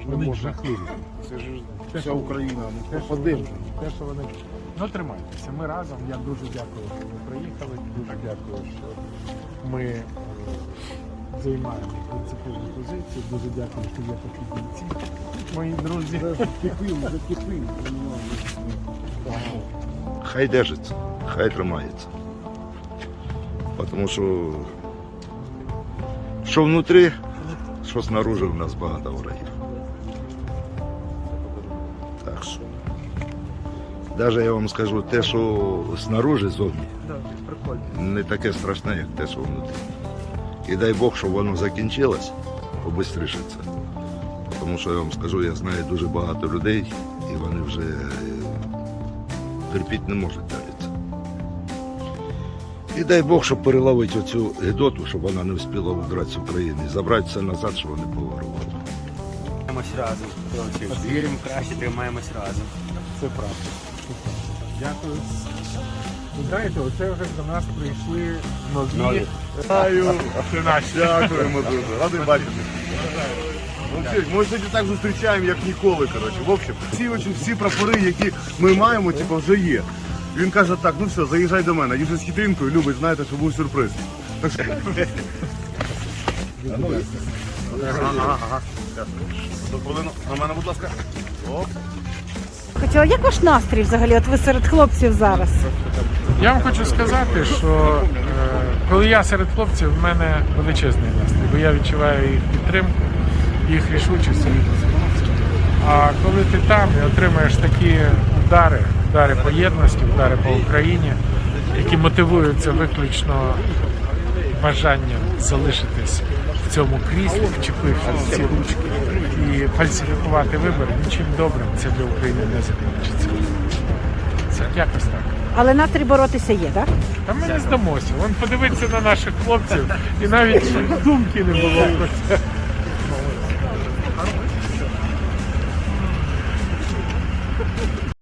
ж не можна. жахливі. Це ж Те, вся Україна. Те, Ну, попадемо. те, що вони. Ну тримайтеся. Ми разом. Я дуже дякую, що ви приїхали. Дуже дякую, що ми е, займаємо принципову позицію. Дуже дякую, що є такі бійці. Мої друзі. Закипів, закипів. Хай держиться, хай тримається. Тому що що внутрі, що снаружи в нас багато ворогів. Навіть я вам скажу, те, що снаружи зовні, не таке страшне, як те, що внутрі. І дай Бог, щоб воно закінчилось, побистріше це. Тому що я вам скажу, я знаю дуже багато людей, і вони вже е, терпіти не можуть далі це. І дай Бог, щоб переловити оцю гидоту, щоб вона не встигла удрати з України і забрати все назад, щоб вони поворували. Тримаємось разом. Віримо краще, тримаємось разом. Це правда. Дякую. Ви знаєте, оце вже до нас прийшли нові. Наші. Дякуємо дуже. Радий бачити. Ми сьогодні так зустрічаємо, як ніколи. Коротше. В общем, всі, очень, всі прапори, які ми маємо, типу, вже є. Він каже, так, ну все, заїжджай до мене. Їжджай з хитринкою, любить, знаєте, що був сюрприз. Так що... Ага, ага. Хвилину. На мене, будь ласка. Оп. Хотіла, як ваш настрій взагалі? От ви серед хлопців зараз? Я вам хочу сказати, що е, коли я серед хлопців, в мене величезний настрій, бо я відчуваю їх підтримку, їх рішучість. А коли ти там і отримаєш такі удари, удари по єдності, удари по Україні, які мотивуються виключно бажанням залишитись в цьому кріслі, вчепившись в ці ручки і фальсифікувати вибори, нічим добрим це для України не закінчиться. Це якось так. Але настрій боротися є, так? Та ми не здамося. Вон подивиться на наших хлопців, і навіть думки не було про це.